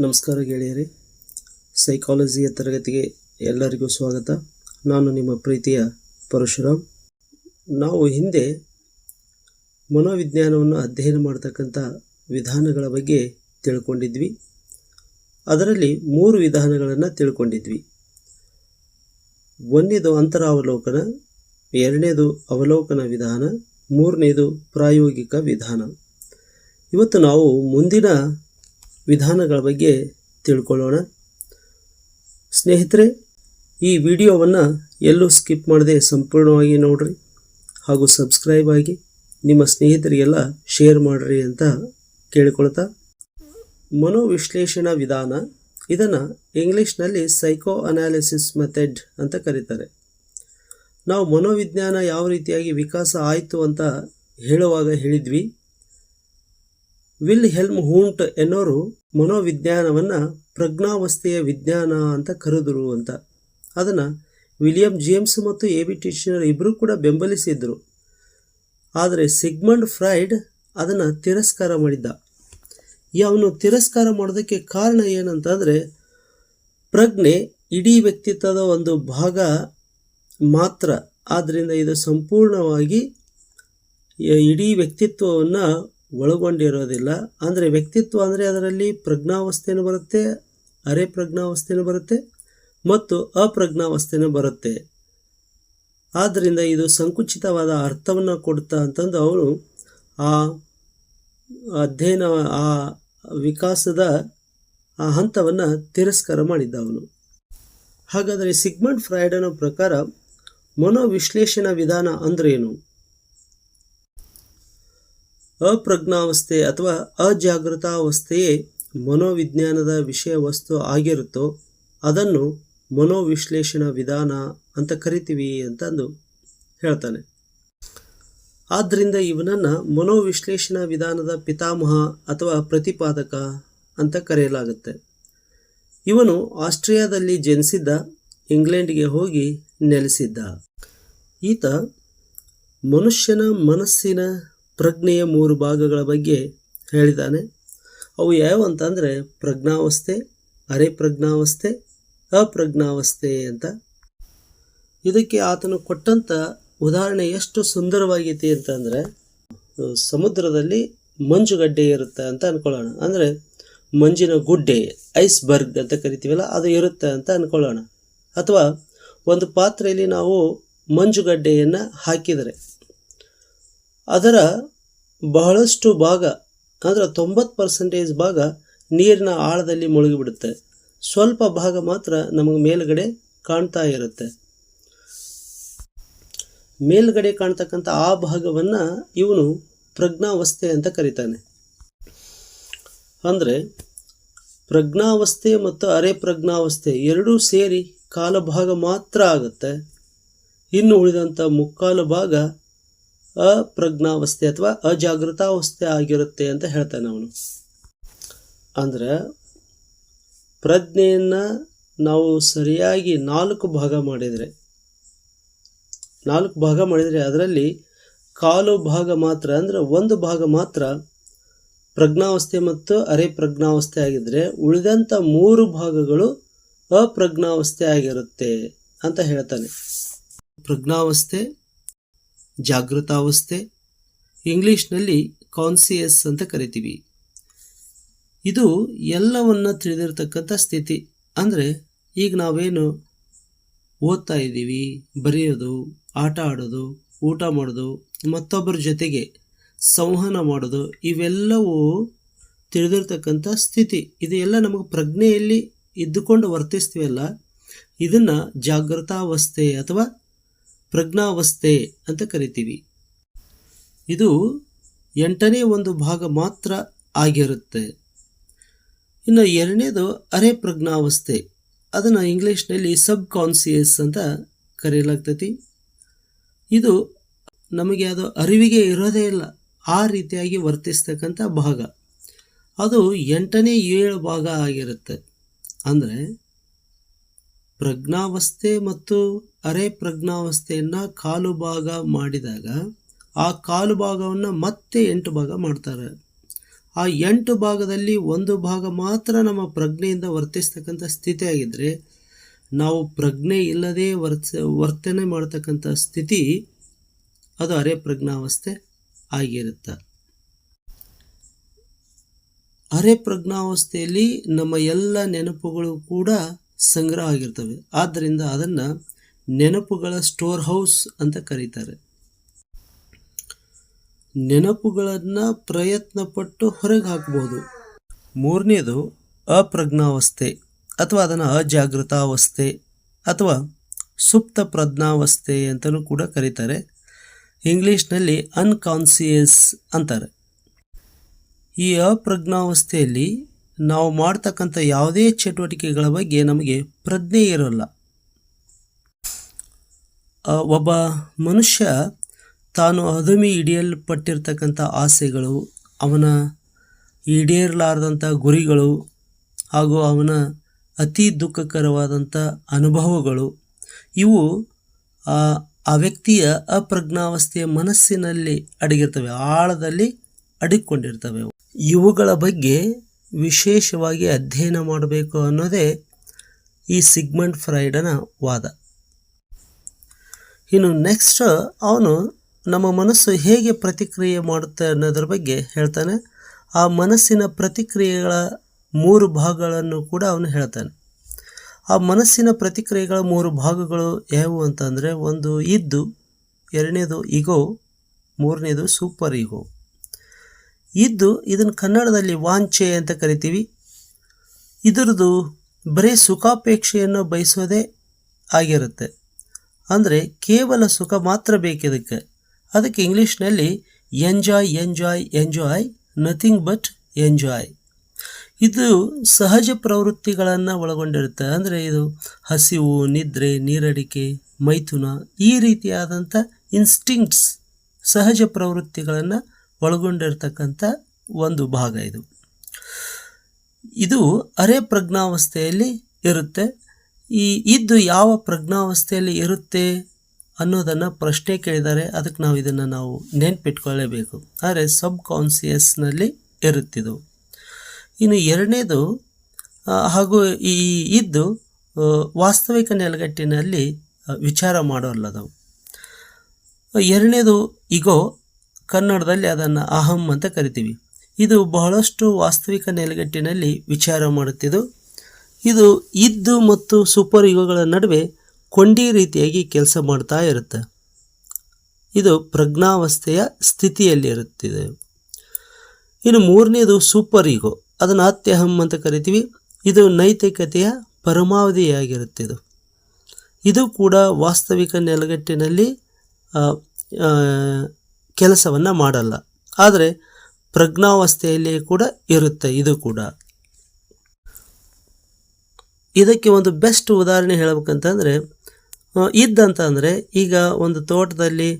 ನಮಸ್ಕಾರ ಗೆಳೆಯರಿ. ಸೈಕಾಲಜಿಯ ತರಗತಿಗೆ ಎಲ್ಲರಿಗೂ ಸ್ವಾಗತ. ನಾನು ನಿಮ್ಮ ಪ್ರೀತಿಯ ಪರಶುರಾಮ್. ನಾವು ಹಿಂದೆ ಮನೋವಿಜ್ಞಾನವನ್ನು ಅಧ್ಯಯನ ಮಾಡತಕ್ಕಂಥ ವಿಧಾನಗಳ ಬಗ್ಗೆ ತಿಳ್ಕೊಂಡಿದ್ವಿ. ಅದರಲ್ಲಿ ಮೂರು ವಿಧಾನಗಳನ್ನು ತಿಳ್ಕೊಂಡಿದ್ವಿ. ಒಂದನೇದು ಅಂತರಾವಲೋಕನ, ಎರಡನೇದು ಅವಲೋಕನ ವಿಧಾನ, ಮೂರನೇದು ಪ್ರಾಯೋಗಿಕ ವಿಧಾನ. ಇವತ್ತು ನಾವು ಮುಂದಿನ ವಿಧಾನಗಳ ಬಗ್ಗೆ ತಿಳ್ಕೊಳ್ಳೋಣ. ಸ್ನೇಹಿತರೆ, ಈ ವಿಡಿಯೋವನ್ನು ಎಲ್ಲೂ ಸ್ಕಿಪ್ ಮಾಡದೆ ಸಂಪೂರ್ಣವಾಗಿ ನೋಡ್ರಿ ಹಾಗೂ ಸಬ್ಸ್ಕ್ರೈಬ್ ಆಗಿ ನಿಮ್ಮ ಸ್ನೇಹಿತರಿಗೆಲ್ಲ ಶೇರ್ ಮಾಡಿರಿ ಅಂತ ಕೇಳಿಕೊಳ್ತಾ. ಮನೋವಿಶ್ಲೇಷಣಾ ವಿಧಾನ ಇದನ್ನು ಇಂಗ್ಲೀಷ್ನಲ್ಲಿ ಸೈಕೋ ಅನಾಲಿಸಿಸ್ ಮೆಥಡ್ ಅಂತ ಕರೀತಾರೆ. ನಾವು ಮನೋವಿಜ್ಞಾನ ಯಾವ ರೀತಿಯಾಗಿ ವಿಕಾಸ ಆಯಿತು ಅಂತ ಹೇಳುವಾಗ ಹೇಳಿದ್ವಿ. ವಿಲ್ ಹೆಲ್ಮ್ ಹೂಂಟ್ ಎನ್ನೋರು ಮನೋವಿಜ್ಞಾನವನ್ನು ಪ್ರಜ್ಞಾವಸ್ಥೆಯ ವಿಜ್ಞಾನ ಅಂತ ಕರೆದರು ಅಂತ. ಅದನ್ನು ವಿಲಿಯಂ ಜೇಮ್ಸ್ ಮತ್ತು ಎ ಬಿ ಟಿಶನರ್ ಇಬ್ಬರೂ ಕೂಡ ಬೆಂಬಲಿಸಿದ್ರು. ಆದರೆ ಸಿಗ್ಮಂಡ್ ಫ್ರೈಡ್ ಅದನ್ನು ತಿರಸ್ಕಾರ ಮಾಡಿದ್ದ. ಈ ಅವನು ತಿರಸ್ಕಾರ ಮಾಡೋದಕ್ಕೆ ಕಾರಣ ಏನಂತಂದರೆ, ಪ್ರಜ್ಞೆ ಇಡೀ ವ್ಯಕ್ತಿತ್ವದ ಒಂದು ಭಾಗ ಮಾತ್ರ. ಆದ್ದರಿಂದ ಇದು ಸಂಪೂರ್ಣವಾಗಿ ಇಡೀ ವ್ಯಕ್ತಿತ್ವವನ್ನು ಒಳಗೊಂಡಿರೋದಿಲ್ಲ. ಅಂದರೆ ವ್ಯಕ್ತಿತ್ವ ಅಂದರೆ ಅದರಲ್ಲಿ ಪ್ರಜ್ಞಾವಸ್ಥೆನೂ ಬರುತ್ತೆ, ಅರೆ ಪ್ರಜ್ಞಾವಸ್ಥೆನೂ ಬರುತ್ತೆ ಮತ್ತು ಅಪ್ರಜ್ಞಾವಸ್ಥೆನೂ ಬರುತ್ತೆ. ಆದ್ದರಿಂದ ಇದು ಸಂಕುಚಿತವಾದ ಅರ್ಥವನ್ನು ಕೊಡ್ತಾ ಅಂತಂದು ಅವನು ಆ ಅಧ್ಯಯನ, ಆ ವಿಕಾಸದ ಆ ಹಂತವನ್ನು ತಿರಸ್ಕಾರ ಮಾಡಿದ್ದ ಅವನು. ಹಾಗಾದರೆ ಸಿಗ್ಮಂಡ್ ಫ್ರಾಯ್ಡನ ಪ್ರಕಾರ ಮನೋವಿಶ್ಲೇಷಣಾ ವಿಧಾನ ಅಂದ್ರೇನು? ಅಪ್ರಜ್ಞಾವಸ್ಥೆ ಅಥವಾ ಅಜಾಗೃತಾವಸ್ಥೆಯೇ ಮನೋವಿಜ್ಞಾನದ ವಿಷಯ ವಸ್ತು ಆಗಿರುತ್ತೋ ಅದನ್ನು ಮನೋವಿಶ್ಲೇಷಣ ವಿಧಾನ ಅಂತ ಕರಿತೀವಿ ಅಂತಂದು ಹೇಳ್ತಾನೆ. ಆದ್ದರಿಂದ ಇವನನ್ನು ಮನೋವಿಶ್ಲೇಷಣ ವಿಧಾನದ ಪಿತಾಮಹ ಅಥವಾ ಪ್ರತಿಪಾದಕ ಅಂತ ಕರೆಯಲಾಗುತ್ತೆ. ಇವನು ಆಸ್ಟ್ರಿಯಾದಲ್ಲಿ ಜನಿಸಿದ್ದ, ಇಂಗ್ಲೆಂಡ್ಗೆ ಹೋಗಿ ನೆಲೆಸಿದ್ದ. ಈತ ಮನುಷ್ಯನ ಮನಸ್ಸಿನ ಪ್ರಜ್ಞೆಯ ಮೂರು ಭಾಗಗಳ ಬಗ್ಗೆ ಹೇಳಿದ್ದಾನೆ. ಅವು ಯಾವ ಅಂತಂದರೆ ಪ್ರಜ್ಞಾವಸ್ಥೆ ಅರೆ ಪ್ರಜ್ಞಾವಸ್ಥೆ ಅಪ್ರಜ್ಞಾವಸ್ಥೆ ಅಂತ. ಇದಕ್ಕೆ ಆತನು ಕೊಟ್ಟಂಥ ಉದಾಹರಣೆ ಎಷ್ಟು ಸುಂದರವಾಗೈತಿ ಅಂತಂದರೆ, ಸಮುದ್ರದಲ್ಲಿ ಮಂಜುಗಡ್ಡೆ ಇರುತ್ತೆ ಅಂತ ಅಂದ್ಕೊಳ್ಳೋಣ ಅಂದರೆ ಮಂಜಿನ ಗುಡ್ಡೆ, ಐಸ್ಬರ್ಗ್ ಅಂತ ಕರಿತೀವಲ್ಲ, ಅದು ಇರುತ್ತೆ ಅಂತ ಅಂದ್ಕೊಳ್ಳೋಣ ಅಥವಾ ಒಂದು ಪಾತ್ರೆಯಲ್ಲಿ ನಾವು ಮಂಜುಗಡ್ಡೆಯನ್ನು ಹಾಕಿದರೆ ಅದರ ಬಹಳಷ್ಟು ಭಾಗ, ಅಂದರೆ ತೊಂಬತ್ತು ಪರ್ಸೆಂಟೇಜ್ ಭಾಗ ನೀರಿನ ಆಳದಲ್ಲಿ ಮುಳುಗಿಬಿಡುತ್ತೆ. ಸ್ವಲ್ಪ ಭಾಗ ಮಾತ್ರ ನಮಗೆ ಮೇಲುಗಡೆ ಕಾಣ್ತಾ ಇರುತ್ತೆ. ಮೇಲ್ಗಡೆ ಕಾಣ್ತಕ್ಕಂಥ ಆ ಭಾಗವನ್ನು ಇವನು ಪ್ರಜ್ಞಾವಸ್ಥೆ ಅಂತ ಕರೀತಾನೆ. ಅಂದರೆ ಪ್ರಜ್ಞಾವಸ್ಥೆ ಮತ್ತು ಅರೆ ಪ್ರಜ್ಞಾವಸ್ಥೆ ಎರಡೂ ಸೇರಿ ಕಾಲಭಾಗ ಮಾತ್ರ ಆಗುತ್ತೆ. ಇನ್ನು ಉಳಿದಂಥ ಮುಕ್ಕಾಲು ಭಾಗ ಅಪ್ರಜ್ಞಾವಸ್ಥೆ ಅಥವಾ ಅಜಾಗೃತಾವಸ್ಥೆ ಆಗಿರುತ್ತೆ ಅಂತ ಹೇಳ್ತಾನೆ ಅವನು. ಅಂದ್ರೆ ಪ್ರಜ್ಞೆಯನ್ನು ನಾವು ಸರಿಯಾಗಿ ನಾಲ್ಕು ಭಾಗ ಮಾಡಿದರೆ, ನಾಲ್ಕು ಭಾಗ ಮಾಡಿದರೆ ಅದರಲ್ಲಿ ಕಾಲು ಭಾಗ ಮಾತ್ರ, ಅಂದರೆ ಒಂದು ಭಾಗ ಮಾತ್ರ ಪ್ರಜ್ಞಾವಸ್ಥೆ ಮತ್ತು ಅರೆ ಪ್ರಜ್ಞಾವಸ್ಥೆ ಆಗಿದ್ದರೆ ಉಳಿದಂಥ ಮೂರು ಭಾಗಗಳು ಅಪ್ರಜ್ಞಾವಸ್ಥೆ ಆಗಿರುತ್ತೆ ಅಂತ ಹೇಳ್ತಾನೆ. ಪ್ರಜ್ಞಾವಸ್ಥೆ ಜಾಗೃತಾವಸ್ಥೆ, ಇಂಗ್ಲೀಷ್ನಲ್ಲಿ ಕಾನ್ಸಿಯಸ್ ಅಂತ ಕರಿತೀವಿ. ಇದು ಎಲ್ಲವನ್ನ ತಿಳಿದಿರತಕ್ಕಂಥ ಸ್ಥಿತಿ. ಅಂದರೆ ಈಗ ನಾವೇನು ಓದ್ತಾ ಇದ್ದೀವಿ, ಬರೆಯೋದು, ಆಟ ಆಡೋದು, ಊಟ ಮಾಡೋದು, ಮತ್ತೊಬ್ಬರ ಜೊತೆಗೆ ಸಂವಹನ ಮಾಡೋದು, ಇವೆಲ್ಲವೂ ತಿಳಿದಿರ್ತಕ್ಕಂಥ ಸ್ಥಿತಿ. ಇದೆಲ್ಲ ನಮಗೆ ಪ್ರಜ್ಞೆಯಲ್ಲಿ ಇದ್ದುಕೊಂಡು ವರ್ತಿಸ್ತೀವಲ್ಲ, ಇದನ್ನು ಜಾಗೃತಾವಸ್ಥೆ ಅಥವಾ ಪ್ರಜ್ಞಾವಸ್ಥೆ ಅಂತ ಕರಿತೀವಿ. ಇದು ಎಂಟನೇ ಒಂದು ಭಾಗ ಮಾತ್ರ ಆಗಿರುತ್ತೆ. ಇನ್ನು ಎರಡನೇದು ಅರೆ ಪ್ರಜ್ಞಾವಸ್ಥೆ. ಅದನ್ನು ಇಂಗ್ಲೀಷ್ನಲ್ಲಿ ಸಬ್ ಕಾನ್ಸಿಯಸ್ ಅಂತ ಕರೆಯಲಾಗ್ತೈತಿ. ಇದು ನಮಗೆ ಅದು ಅರಿವಿಗೆ ಇರೋದೇ ಇಲ್ಲ, ಆ ರೀತಿಯಾಗಿ ವರ್ತಿಸ್ತಕ್ಕಂಥ ಭಾಗ. ಅದು ಎಂಟನೇ ಏಳು ಭಾಗ ಆಗಿರುತ್ತೆ. ಅಂದರೆ ಪ್ರಜ್ಞಾವಸ್ಥೆ ಮತ್ತು ಅರೆ ಪ್ರಜ್ಞಾವಸ್ಥೆಯನ್ನು ಕಾಲು ಭಾಗ ಮಾಡಿದಾಗ, ಆ ಕಾಲು ಭಾಗವನ್ನು ಮತ್ತೆ ಎಂಟು ಭಾಗ ಮಾಡ್ತಾರೆ. ಆ ಎಂಟು ಭಾಗದಲ್ಲಿ ಒಂದು ಭಾಗ ಮಾತ್ರ ನಮ್ಮ ಪ್ರಜ್ಞೆಯಿಂದ ವರ್ತಿಸ್ತಕ್ಕಂಥ ಸ್ಥಿತಿ ಆಗಿದ್ದರೆ ನಾವು ಪ್ರಜ್ಞೆ ಇಲ್ಲದೆ ವರ್ತ, ವರ್ತನೆ ಮಾಡ್ತಕ್ಕಂಥ ಸ್ಥಿತಿ, ಅದು ಅರೆ ಪ್ರಜ್ಞಾವಸ್ಥೆ ಆಗಿರುತ್ತೆ. ಅರೆ ಪ್ರಜ್ಞಾವಸ್ಥೆಯಲ್ಲಿ ನಮ್ಮ ಎಲ್ಲ ನೆನಪುಗಳು ಕೂಡ ಸಂಗ್ರಹ ಆಗಿರ್ತವೆ ಆದ್ದರಿಂದ ಅದನ್ನು ನೆನಪುಗಳ ಸ್ಟೋರ್ ಹೌಸ್ ಅಂತ ಕರೀತಾರೆ. ನೆನಪುಗಳನ್ನು ಪ್ರಯತ್ನಪಟ್ಟು ಹೊರಗೆ ಹಾಕಬಹುದು ಮೂರನೇದು ಅಪ್ರಜ್ಞಾವಸ್ಥೆ ಅಥವಾ ಅದನ್ನು ಅಜಾಗೃತಾವಸ್ಥೆ ಅಥವಾ ಸುಪ್ತ ಪ್ರಜ್ಞಾವಸ್ಥೆ ಅಂತಲೂ ಕೂಡ ಕರೀತಾರೆ. ಇಂಗ್ಲೀಷ್ನಲ್ಲಿ ಅನ್ಕಾನ್ಸಿಯಸ್ ಅಂತಾರೆ. ಈ ಅಪ್ರಜ್ಞಾವಸ್ಥೆಯಲ್ಲಿ ನಾವು ಮಾಡ್ತಕ್ಕಂಥ ಯಾವುದೇ ಚಟುವಟಿಕೆಗಳ ಬಗ್ಗೆ ನಮಗೆ ಪ್ರಜ್ಞೆ ಇರೋಲ್ಲ. ಒಬ್ಬ ಮನುಷ್ಯ ತಾನು ಅದುಮಿ ಹಿಡಿಯಲ್ಪಟ್ಟಿರ್ತಕ್ಕಂಥ ಆಸೆಗಳು, ಅವನ ಈಡೇರಲಾರದಂಥ ಗುರಿಗಳು ಹಾಗೂ ಅವನ ಅತಿ ದುಃಖಕರವಾದಂಥ ಅನುಭವಗಳು, ಇವು ಆ ವ್ಯಕ್ತಿಯ ಅಪ್ರಜ್ಞಾವಸ್ಥೆಯ ಮನಸ್ಸಿನಲ್ಲಿ ಅಡಗಿರ್ತವೆ, ಆಳದಲ್ಲಿ ಅಡಗಿಕೊಂಡಿರ್ತವೆ. ಇವುಗಳ ಬಗ್ಗೆ ವಿಶೇಷವಾಗಿ ಅಧ್ಯಯನ ಮಾಡಬೇಕು ಅನ್ನೋದೇ ಈ ಸಿಗ್ಮಂಡ್ ಫ್ರೈಡನ ವಾದ. ಇನ್ನು ನೆಕ್ಸ್ಟ್ ಅವನು ನಮ್ಮ ಮನಸ್ಸು ಹೇಗೆ ಪ್ರತಿಕ್ರಿಯೆ ಮಾಡುತ್ತೆ ಅನ್ನೋದ್ರ ಬಗ್ಗೆ ಹೇಳ್ತಾನೆ. ಆ ಮನಸ್ಸಿನ ಪ್ರತಿಕ್ರಿಯೆಗಳ ಮೂರು ಭಾಗಗಳನ್ನು ಕೂಡ ಅವನು ಹೇಳ್ತಾನೆ. ಆ ಮನಸ್ಸಿನ ಪ್ರತಿಕ್ರಿಯೆಗಳ ಮೂರು ಭಾಗಗಳು ಯಾವುವು ಅಂತಂದರೆ ಒಂದು ಇದ್ದು, ಎರಡನೇದು ಇಗೋ ಮೂರನೇದು ಸೂಪರ್ ಇಗೋ ಇದ್ದು ಇದನ್ನು ಕನ್ನಡದಲ್ಲಿ ವಾಂಛೆ ಅಂತ ಕರಿತೀವಿ. ಇದರದು ಬರೀ ಸುಖಾಪೇಕ್ಷೆಯನ್ನು ಬಯಸೋದೇ ಆಗಿರುತ್ತೆ. ಅಂದರೆ ಕೇವಲ ಸುಖ ಮಾತ್ರ ಬೇಕಿದಕ್ಕೆ. ಅದಕ್ಕೆ ಇಂಗ್ಲೀಷ್ನಲ್ಲಿ enjoy enjoy enjoy nothing but enjoy ಇದು ಸಹಜ ಪ್ರವೃತ್ತಿಗಳನ್ನು ಒಳಗೊಂಡಿರುತ್ತೆ. ಅಂದರೆ ಇದು ಹಸಿವು, ನಿದ್ರೆ, ನೀರಡಿಕೆ, ಮೈಥುನ ಈ ರೀತಿಯಾದಂಥ ಇನ್ಸ್ಟಿಂಕ್ಟ್ಸ್ ಸಹಜ ಪ್ರವೃತ್ತಿಗಳನ್ನು ಒಳಗೊಂಡಿರ್ತಕ್ಕಂಥ ಒಂದು ಭಾಗ ಇದು. ಇದು ಅರೆ ಪ್ರಜ್ಞಾವಸ್ಥೆಯಲ್ಲಿ ಇರುತ್ತೆ. ಈ ಇದ್ದು ಯಾವ ಪ್ರಜ್ಞಾವಸ್ಥೆಯಲ್ಲಿ ಇರುತ್ತೆ ಅನ್ನೋದನ್ನು ಪ್ರಶ್ನೆ ಕೇಳಿದರೆ ಅದಕ್ಕೆ ನಾವು ಇದನ್ನು ನಾವು ನೆನ್ಪಿಟ್ಕೊಳ್ಳೇಬೇಕು. ಆದರೆ ಸಬ್ ಕಾನ್ಸಿಯಸ್ನಲ್ಲಿ ಇರುತ್ತಿದ್ದು ಇನ್ನು ಎರಡನೇದು ಹಾಗೂ ಈ ಇದ್ದು ವಾಸ್ತವಿಕ ನೆಲಗಟ್ಟಿನಲ್ಲಿ ವಿಚಾರ ಮಾಡೋಲ್ಲದವು ಎರಡನೇದು, ಇಗೋ ಕನ್ನಡದಲ್ಲಿ ಅದನ್ನು ಅಹಂ ಅಂತ ಕರಿತೀವಿ. ಇದು ಬಹಳಷ್ಟು ವಾಸ್ತವಿಕ ನೆಲೆಗಟ್ಟಿನಲ್ಲಿ ವಿಚಾರ ಮಾಡುತ್ತಿದ್ದು, ಇದು ಇದ್ದು ಮತ್ತು ಸೂಪರ್ ಯುಗಗಳ ನಡುವೆ ಕೊಂಡಿ ರೀತಿಯಾಗಿ ಕೆಲಸ ಮಾಡ್ತಾ ಇರುತ್ತೆ. ಇದು ಪ್ರಜ್ಞಾವಸ್ಥೆಯ ಸ್ಥಿತಿಯಲ್ಲಿ ಇರುತ್ತಿದೆ. ಇನ್ನು ಮೂರನೇದು ಸೂಪರ್ ಈಗೋ ಅದನ್ನು ಅತ್ಯಹಂ ಅಂತ ಕರಿತೀವಿ. ಇದು ನೈತಿಕತೆಯ ಪರಮಾವಧಿಯಾಗಿರುತ್ತಿದ್ದು. ಇದು ಕೂಡ ವಾಸ್ತವಿಕ ನೆಲಗಟ್ಟಿನಲ್ಲಿ ಕೆಲಸವನ್ನು ಮಾಡಲ್ಲ. ಆದರೆ ಪ್ರಜ್ಞಾವಸ್ಥೆಯಲ್ಲಿ ಕೂಡ ಇರುತ್ತೆ ಇದು ಕೂಡ. ಇದಕ್ಕೆ ಒಂದು ಬೆಸ್ಟ್ ಉದಾಹರಣೆ ಹೇಳ್ಬೇಕಂತಂದರೆ ಇದ್ದಂತ ಅಂದರೆ ಈಗ ಒಂದು ತೋಟದಲ್ಲಿ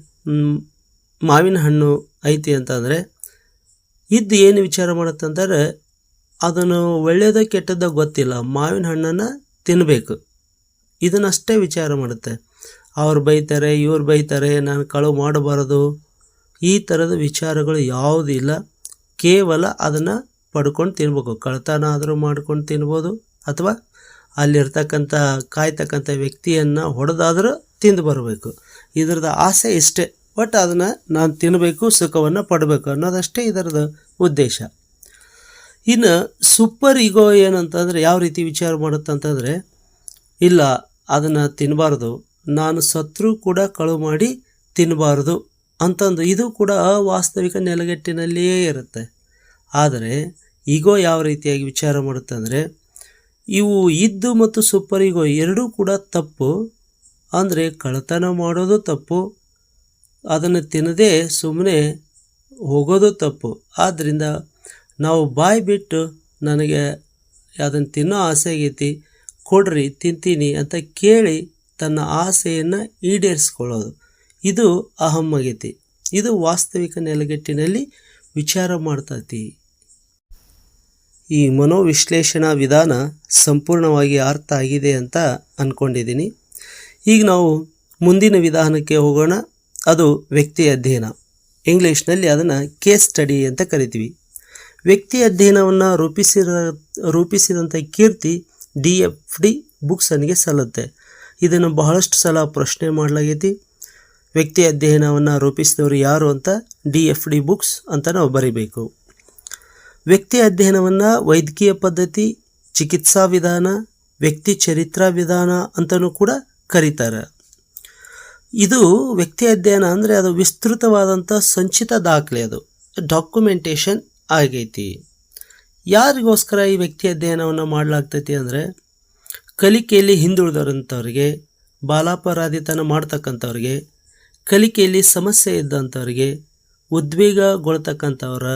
ಮಾವಿನ ಹಣ್ಣು ಐತಿ ಅಂತಂದರೆ ಇದ್ದು ಏನು ವಿಚಾರ ಮಾಡುತ್ತಂದರೆ ಅದನ್ನು ಒಳ್ಳೆಯದೋ ಕೆಟ್ಟದ್ದೋ ಗೊತ್ತಿಲ್ಲ. ಮಾವಿನ ಹಣ್ಣನ್ನು ತಿನ್ನಬೇಕು ಇದನ್ನಷ್ಟೇ ವಿಚಾರ ಮಾಡುತ್ತೆ. ಅವ್ರು ಬೈತಾರೆ, ಇವ್ರು ಬೈತಾರೆ, ನಾನು ಕಳುವು ಮಾಡಬಾರದು ಈ ಥರದ ವಿಚಾರಗಳು ಯಾವುದಿಲ್ಲ ಕೇವಲ ಅದನ್ನು ಪಡ್ಕೊಂಡು ತಿನ್ಬೇಕು. ಕಳ್ತನ ಆದರೂ ಮಾಡ್ಕೊಂಡು ತಿನ್ಬೋದು. ಅಥವಾ ಅಲ್ಲಿರ್ತಕ್ಕಂಥ, ಕಾಯ್ತಕ್ಕಂಥ ವ್ಯಕ್ತಿಯನ್ನು ಹೊಡೆದಾದರೂ ತಿಂದು ಬರಬೇಕು. ಇದರದ ಆಸೆ ಇಷ್ಟೇ. ಬಟ್ ಅದನ್ನು ನಾನು ತಿನ್ನಬೇಕು ಸುಖವನ್ನು ಪಡಬೇಕು ಅನ್ನೋದಷ್ಟೇ ಇದರದ ಉದ್ದೇಶ. ಇನ್ನು ಸೂಪರ್ ಈಗೋ ಏನಂತಂದರೆ ಯಾವ ರೀತಿ ವಿಚಾರ ಮಾಡುತ್ತಂತಂದರೆ, ಇಲ್ಲ, ಅದನ್ನು ತಿನ್ನಬಾರ್ದು ನಾನು ಸತ್ರು ಕೂಡ ಕಳುವು ಮಾಡಿ ತಿನ್ನಬಾರ್ದು ಅಂತಂದು ಇದು ಕೂಡ ಅವಾಸ್ತವಿಕ ನೆಲಗಟ್ಟಿನಲ್ಲಿಯೇ ಇರುತ್ತೆ. ಆದರೆ, ಈಗೋ ಯಾವ ರೀತಿಯಾಗಿ ವಿಚಾರ ಮಾಡುತ್ತೆ ಅಂದರೆ, ಇವು ಇದ್ದು ಮತ್ತು ಸೂಪರ್ ಈಗೋ ಎರಡೂ ಕೂಡ ತಪ್ಪು. ಅಂದರೆ, ಕಳ್ಳತನ ಮಾಡೋದು ತಪ್ಪು. ಅದನ್ನು ತಿನ್ನದೇ ಸುಮ್ಮನೆ ಹೋಗೋದು ತಪ್ಪು. ಆದ್ದರಿಂದ ನಾವು ಬಾಯಿ ಬಿಟ್ಟು ನನಗೆ ಅದನ್ನು ತಿನ್ನೋ ಆಸೆ ಆಗೈತಿ, ಕೊಡ್ರಿ, ತಿಂತೀನಿ ಅಂತ ಕೇಳಿ ತನ್ನ ಆಸೆಯನ್ನು ಈಡೇರಿಸ್ಕೊಳ್ಳೋದು. ಇದು ಅಹಂ ಆಗೈತಿ. ಇದು ವಾಸ್ತವಿಕ ನೆಲೆಗಟ್ಟಿನಲ್ಲಿ ವಿಚಾರ ಮಾಡ್ತೈತಿ. ಈ ಮನೋವಿಶ್ಲೇಷಣಾ ವಿಧಾನ ಸಂಪೂರ್ಣವಾಗಿ ಅರ್ಥ ಆಗಿದೆ ಅಂತ ಅಂದ್ಕೊಂಡಿದ್ದೀನಿ ಈಗ ನಾವು ಮುಂದಿನ ವಿಧಾನಕ್ಕೆ ಹೋಗೋಣ. ಅದು ವ್ಯಕ್ತಿ ಅಧ್ಯಯನ. ಇಂಗ್ಲೀಷ್ನಲ್ಲಿ ಅದನ್ನು ಕೇಸ್ ಸ್ಟಡಿ ಅಂತ ಕರಿತೀವಿ. ವ್ಯಕ್ತಿ ಅಧ್ಯಯನವನ್ನು ರೂಪಿಸಿದ ರೂಪಿಸಿದಂಥ ಕೀರ್ತಿ ಡಿ ಎಫ್ ಡಿ ಬುಕ್ಸನಿಗೆ ಸಲ್ಲುತ್ತೆ. ಇದನ್ನು ಬಹಳಷ್ಟು ಸಲ ಪ್ರಶ್ನೆ ಮಾಡಲಾಗೈತಿ. ವ್ಯಕ್ತಿ ಅಧ್ಯಯನವನ್ನು ರೂಪಿಸಿದವರು ಯಾರು ಅಂತ ಡಿ ಎಫ್ ಡಿ ಬುಕ್ಸ್ ಅಂತ ನಾವು ಬರೀಬೇಕು. ವ್ಯಕ್ತಿ ಅಧ್ಯಯನವನ್ನು ವೈದ್ಯಕೀಯ ಪದ್ಧತಿ, ಚಿಕಿತ್ಸಾ ವಿಧಾನ, ವ್ಯಕ್ತಿ ಚರಿತ್ರಾ ವಿಧಾನ ಅಂತಲೂ ಕೂಡ ಕರೀತಾರೆ. ಇದು ವ್ಯಕ್ತಿ ಅಧ್ಯಯನ ಅಂದರೆ ಅದು ವಿಸ್ತೃತವಾದಂಥ ಸಂಚಿತ ದಾಖಲೆ ಅದು. ಡಾಕ್ಯುಮೆಂಟೇಷನ್ ಆಗೈತಿ. ಯಾರಿಗೋಸ್ಕರ ಈ ವ್ಯಕ್ತಿ ಅಧ್ಯಯನವನ್ನು ಮಾಡಲಾಗ್ತೈತಿ ಅಂದರೆ ಕಲಿಕೆಯಲ್ಲಿ ಹಿಂದುಳಿದಂಥವ್ರಿಗೆ ಬಾಲಾಪರಾಧಿತನ ಮಾಡ್ತಕ್ಕಂಥವ್ರಿಗೆ ಕಲಿಕೆಯಲ್ಲಿ ಸಮಸ್ಯೆ ಇದ್ದಂಥವ್ರಿಗೆ ಉದ್ವೇಗಗೊಳ್ತಕ್ಕಂಥವರ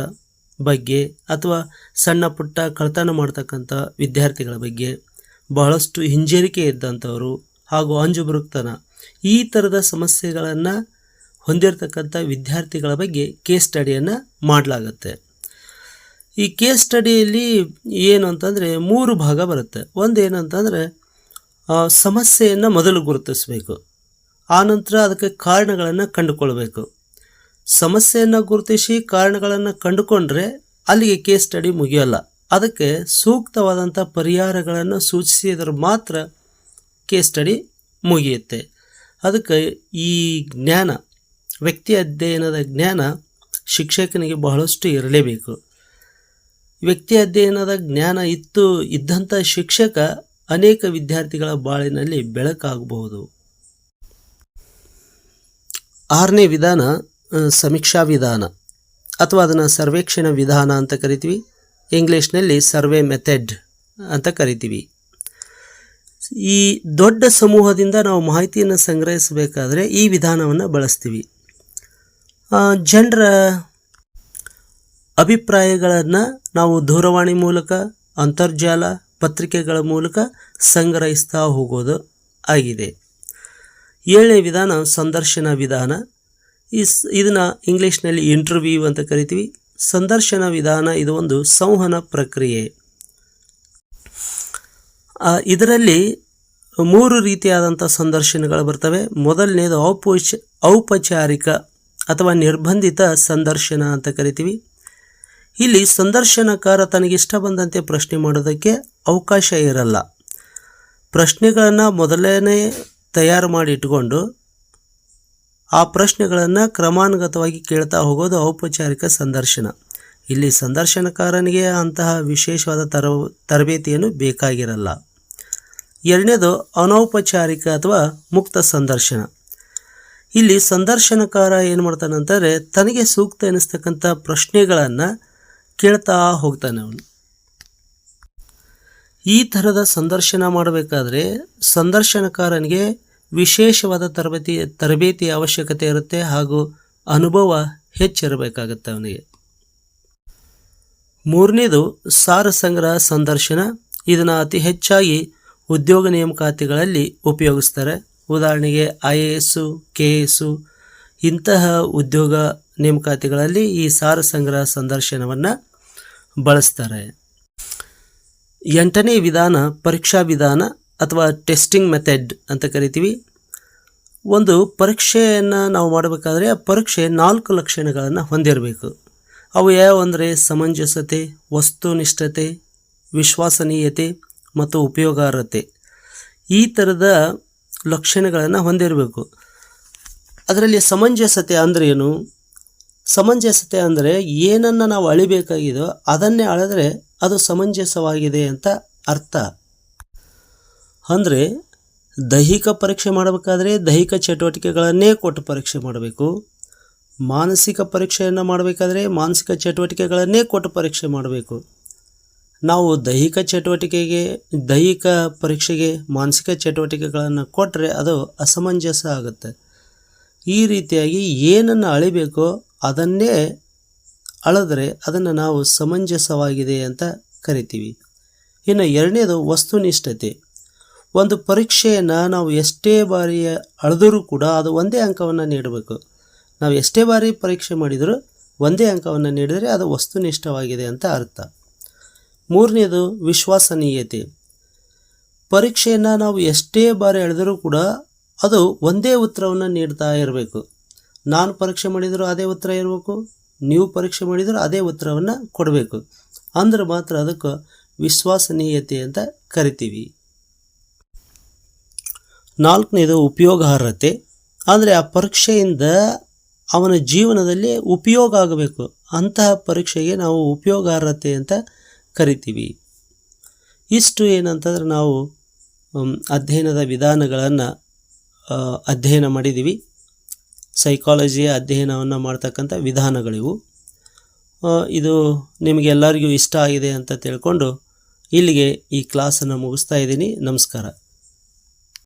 ಬಗ್ಗೆ ಅಥವಾ ಸಣ್ಣ ಪುಟ್ಟ ಕಳ್ತನ ಮಾಡ್ತಕ್ಕಂಥ ವಿದ್ಯಾರ್ಥಿಗಳ ಬಗ್ಗೆ ಬಹಳಷ್ಟು ಹಿಂಜರಿಕೆ ಇದ್ದಂಥವರು ಹಾಗೂ ಅಂಜುಬುರುಕ್ತನ ಈ ಥರದ ಸಮಸ್ಯೆಗಳನ್ನು ಹೊಂದಿರತಕ್ಕಂಥ ವಿದ್ಯಾರ್ಥಿಗಳ ಬಗ್ಗೆ ಕೇಸ್ ಸ್ಟಡಿಯನ್ನು ಮಾಡಲಾಗತ್ತೆ. ಈ ಕೇಸ್ ಸ್ಟಡಿಯಲ್ಲಿ ಏನು ಅಂತಂದರೆ ಮೂರು ಭಾಗ ಬರುತ್ತೆ. ಒಂದು ಏನಂತಂದರೆ ಸಮಸ್ಯೆಯನ್ನು ಮೊದಲು ಗುರುತಿಸಬೇಕು. ಆನಂತರ ಅದಕ್ಕೆ ಕಾರಣಗಳನ್ನು ಕಂಡುಕೊಳ್ಬೇಕು. ಸಮಸ್ಯೆಯನ್ನು ಗುರುತಿಸಿ ಕಾರಣಗಳನ್ನು ಕಂಡುಕೊಂಡ್ರೆ ಅಲ್ಲಿಗೆ ಕೇಸ್ ಸ್ಟಡಿ ಮುಗಿಯೋಲ್ಲ. ಅದಕ್ಕೆ ಸೂಕ್ತವಾದಂಥ ಪರಿಹಾರಗಳನ್ನು ಸೂಚಿಸಿದರೆ ಮಾತ್ರ ಕೇಸ್ ಸ್ಟಡಿ ಮುಗಿಯುತ್ತೆ. ಅದಕ್ಕೆ ಈ ಜ್ಞಾನ, ವ್ಯಕ್ತಿ ಅಧ್ಯಯನದ ಜ್ಞಾನ ಶಿಕ್ಷಕನಿಗೆ ಬಹಳಷ್ಟು ಇರಲೇಬೇಕು. ವ್ಯಕ್ತಿ ಅಧ್ಯಯನದ ಜ್ಞಾನ ಇತ್ತು ಇದ್ದಂಥ ಶಿಕ್ಷಕ ಅನೇಕ ವಿದ್ಯಾರ್ಥಿಗಳ ಬಾಳಿನಲ್ಲಿ ಬೆಳಕಾಗಬಹುದು. ಆರನೇ ವಿಧಾನ ಸಮೀಕ್ಷಾ ವಿಧಾನ, ಅಥವಾ ಅದನ್ನು ಸರ್ವೇಕ್ಷಣ ವಿಧಾನ ಅಂತ ಕರಿತೀವಿ. ಇಂಗ್ಲೀಷ್ನಲ್ಲಿ ಸರ್ವೆ ಮೆಥಡ್ ಅಂತ ಕರಿತೀವಿ. ಈ ದೊಡ್ಡ ಸಮೂಹದಿಂದ ನಾವು ಮಾಹಿತಿಯನ್ನು ಸಂಗ್ರಹಿಸಬೇಕಾದ್ರೆ ಈ ವಿಧಾನವನ್ನು ಬಳಸ್ತೀವಿ. ಜನರ ಅಭಿಪ್ರಾಯಗಳನ್ನು ನಾವು ದೂರವಾಣಿ ಮೂಲಕ, ಅಂತರ್ಜಾಲ ಪತ್ರಿಕೆಗಳ ಮೂಲಕ ಸಂಗ್ರಹಿಸ್ತಾ ಹೋಗೋದು ಆಗಿದೆ. ಏಳನೇ ವಿಧಾನ ಸಂದರ್ಶನ ವಿಧಾನ. ಇಸ್, ಇದನ್ನು ಇಂಗ್ಲೀಷ್ನಲ್ಲಿ ಇಂಟರ್ವ್ಯೂ ಅಂತ ಕರಿತೀವಿ. ಸಂದರ್ಶನ ವಿಧಾನ ಇದು ಒಂದು ಸಂವಹನ ಪ್ರಕ್ರಿಯೆ. ಇದರಲ್ಲಿ ಮೂರು ರೀತಿಯಾದಂಥ ಸಂದರ್ಶನಗಳು ಬರ್ತವೆ. ಮೊದಲನೇದು ಔಪಚ, ಔಪಚಾರಿಕ ಅಥವಾ ನಿರ್ಬಂಧಿತ ಸಂದರ್ಶನ ಅಂತ ಕರಿತೀವಿ. ಇಲ್ಲಿ ಸಂದರ್ಶನಕಾರ ತನಗಿಷ್ಟ ಬಂದಂತೆ ಪ್ರಶ್ನೆ ಮಾಡೋದಕ್ಕೆ ಅವಕಾಶ ಇರಲ್ಲ. ಪ್ರಶ್ನೆಗಳನ್ನು ಮೊದಲನೇ ತಯಾರು ಮಾಡಿ ಇಟ್ಕೊಂಡು ಆ ಪ್ರಶ್ನೆಗಳನ್ನು ಕ್ರಮಾನುಗತವಾಗಿ ಕೇಳ್ತಾ ಹೋಗೋದು ಔಪಚಾರಿಕ ಸಂದರ್ಶನ. ಇಲ್ಲಿ ಸಂದರ್ಶನಕಾರನಿಗೆ ಅಂತಹ ವಿಶೇಷವಾದ ತರ ತರಬೇತಿಯನ್ನು ಬೇಕಾಗಿರಲ್ಲ. ಎರಡನೇದು, ಅನೌಪಚಾರಿಕ ಅಥವಾ ಮುಕ್ತ ಸಂದರ್ಶನ. ಇಲ್ಲಿ ಸಂದರ್ಶನಕಾರ ಏನು ಮಾಡ್ತಾನೆ ಅಂತಂದರೆ ತನಗೆ ಸೂಕ್ತ ಎನಿಸ್ತಕ್ಕಂಥ ಪ್ರಶ್ನೆಗಳನ್ನು ಕೇಳ್ತಾ ಹೋಗ್ತಾನೆ ಅವನು. ಈ ಥರದ ಸಂದರ್ಶನ ಮಾಡಬೇಕಾದ್ರೆ ಸಂದರ್ಶನಕಾರನಿಗೆ ವಿಶೇಷವಾದ ತರಬೇತಿ ತರಬೇತಿಯ ಅವಶ್ಯಕತೆ ಇರುತ್ತೆ ಹಾಗೂ ಅನುಭವ ಹೆಚ್ಚಿರಬೇಕಾಗತ್ತೆ ಅವನಿಗೆ. ಮೂರನೇದು ಸಾರ ಸಂಗ್ರಹ ಸಂದರ್ಶನ. ಇದನ್ನು ಅತಿ ಹೆಚ್ಚಾಗಿ ಉದ್ಯೋಗ ನೇಮಕಾತಿಗಳಲ್ಲಿ ಉಪಯೋಗಿಸ್ತಾರೆ. ಉದಾಹರಣೆಗೆ I A S, K S ಇಂತಹ ಉದ್ಯೋಗ ನೇಮಕಾತಿಗಳಲ್ಲಿ ಈ ಸಾರ ಸಂಗ್ರಹ ಸಂದರ್ಶನವನ್ನು ಬಳಸ್ತಾರೆ. ಎಂಟನೇ ವಿಧಾನ ಪರೀಕ್ಷಾ ವಿಧಾನ ಅಥವಾ ಟೆಸ್ಟಿಂಗ್ ಮೆಥಡ್ ಅಂತ ಕರಿತೀವಿ. ಒಂದು ಪರೀಕ್ಷೆಯನ್ನು ನಾವು ಮಾಡಬೇಕಾದ್ರೆ ಆ ಪರೀಕ್ಷೆ ನಾಲ್ಕು ಲಕ್ಷಣಗಳನ್ನು ಹೊಂದಿರಬೇಕು. ಅವು ಯಾವ ಅಂದರೆ ಸಮಂಜಸತೆ, ವಸ್ತುನಿಷ್ಠತೆ, ವಿಶ್ವಾಸನೀಯತೆ ಮತ್ತು ಉಪಯೋಗಾರ್ಹತೆ. ಈ ಥರದ ಲಕ್ಷಣಗಳನ್ನು ಹೊಂದಿರಬೇಕು. ಅದರಲ್ಲಿ ಸಮಂಜಸತೆ ಅಂದರೆ ಏನು? ಸಮಂಜಸತೆ ಅಂದರೆ ಏನನ್ನು ನಾವು ಅಳಿಬೇಕಾಗಿದೋ ಅದನ್ನೇ ಅಳೆದ್ರೆ ಅದು ಸಮಂಜಸವಾಗಿದೆ ಅಂತ ಅರ್ಥ. ಅಂದರೆ, ದೈಹಿಕ ಪರೀಕ್ಷೆ ಮಾಡಬೇಕಾದ್ರೆ ದೈಹಿಕ ಚಟುವಟಿಕೆಗಳನ್ನೇ ಕೊಟ್ಟು ಪರೀಕ್ಷೆ ಮಾಡಬೇಕು. ಮಾನಸಿಕ ಪರೀಕ್ಷೆಯನ್ನು ಮಾಡಬೇಕಾದ್ರೆ ಮಾನಸಿಕ ಚಟುವಟಿಕೆಗಳನ್ನೇ ಕೊಟ್ಟು ಪರೀಕ್ಷೆ ಮಾಡಬೇಕು. ನಾವು ದೈಹಿಕ ಚಟುವಟಿಕೆಗೆ, ದೈಹಿಕ ಪರೀಕ್ಷೆಗೆ ಮಾನಸಿಕ ಚಟುವಟಿಕೆಗಳನ್ನು ಕೊಟ್ಟರೆ ಅದು ಅಸಮಂಜಸ ಆಗುತ್ತೆ. ಈ ರೀತಿಯಾಗಿ ಏನನ್ನು ಅಳಿಬೇಕೋ ಅದನ್ನೇ ಅಳೆದ್ರೆ ಅದನ್ನು ನಾವು ಸಮಂಜಸವಾಗಿದೆ ಅಂತ ಕರಿತೀವಿ. ಇನ್ನು ಎರಡನೇದು ವಸ್ತುನಿಷ್ಠತೆ. ಒಂದು ಪರೀಕ್ಷೆಯನ್ನು ನಾವು ಎಷ್ಟೇ ಬಾರಿ ಅಳೆದರೂ ಕೂಡ ಅದು ಒಂದೇ ಅಂಕವನ್ನು ನೀಡಬೇಕು. ನಾವು ಎಷ್ಟೇ ಬಾರಿ ಪರೀಕ್ಷೆ ಮಾಡಿದರೂ ಒಂದೇ ಅಂಕವನ್ನು ನೀಡಿದರೆ ಅದು ವಸ್ತುನಿಷ್ಠವಾಗಿದೆ ಅಂತ ಅರ್ಥ. ಮೂರನೇದು ವಿಶ್ವಾಸನೀಯತೆ. ಪರೀಕ್ಷೆಯನ್ನು ನಾವು ಎಷ್ಟೇ ಬಾರಿ ಎಳೆದರೂ ಕೂಡ ಅದು ಒಂದೇ ಉತ್ತರವನ್ನು ನೀಡ್ತಾ ಇರಬೇಕು. ನಾನು ಪರೀಕ್ಷೆ ಮಾಡಿದರೂ ಅದೇ ಉತ್ತರ ಇರಬೇಕು. ನೀವು ಪರೀಕ್ಷೆ ಮಾಡಿದರೂ ಅದೇ ಉತ್ತರವನ್ನು ಕೊಡಬೇಕು. ಅಂದ್ರೆ ಮಾತ್ರ ಅದಕ್ಕೆ ವಿಶ್ವಾಸನೀಯತೆ ಅಂತ ಕರಿತೀವಿ. ನಾಲ್ಕನೇದು ಉಪಯೋಗಾರ್ಹತೆ ಅಂದರೆ ಆ ಪರೀಕ್ಷೆಯಿಂದ ಅವನ ಜೀವನದಲ್ಲಿ ಉಪಯೋಗ ಆಗಬೇಕು. ಅಂತಹ ಪರೀಕ್ಷೆಗೆ ನಾವು ಉಪಯೋಗಾರ್ಹತೆ ಅಂತ ಕರಿತೀವಿ. ಇಷ್ಟು ಏನಂತಂದ್ರೆ ನಾವು ಅಧ್ಯಯನದ ವಿಧಾನಗಳನ್ನು ಅಧ್ಯಯನ ಮಾಡಿದ್ದೀವಿ ಸೈಕಾಲಜಿಯ ಅಧ್ಯಯನವನ್ನು ಮಾಡ್ತಕ್ಕಂಥ ವಿಧಾನಗಳಿವು. ಇದು ನಿಮಗೆಲ್ಲರಿಗೂ ಇಷ್ಟ ಆಗಿದೆ ಅಂತ ತಿಳ್ಕೊಂಡು ಇಲ್ಲಿಗೆ ಈ ಕ್ಲಾಸನ್ನು ಮುಗಿಸ್ತಾ ಇದ್ದೀನಿ. ನಮಸ್ಕಾರ.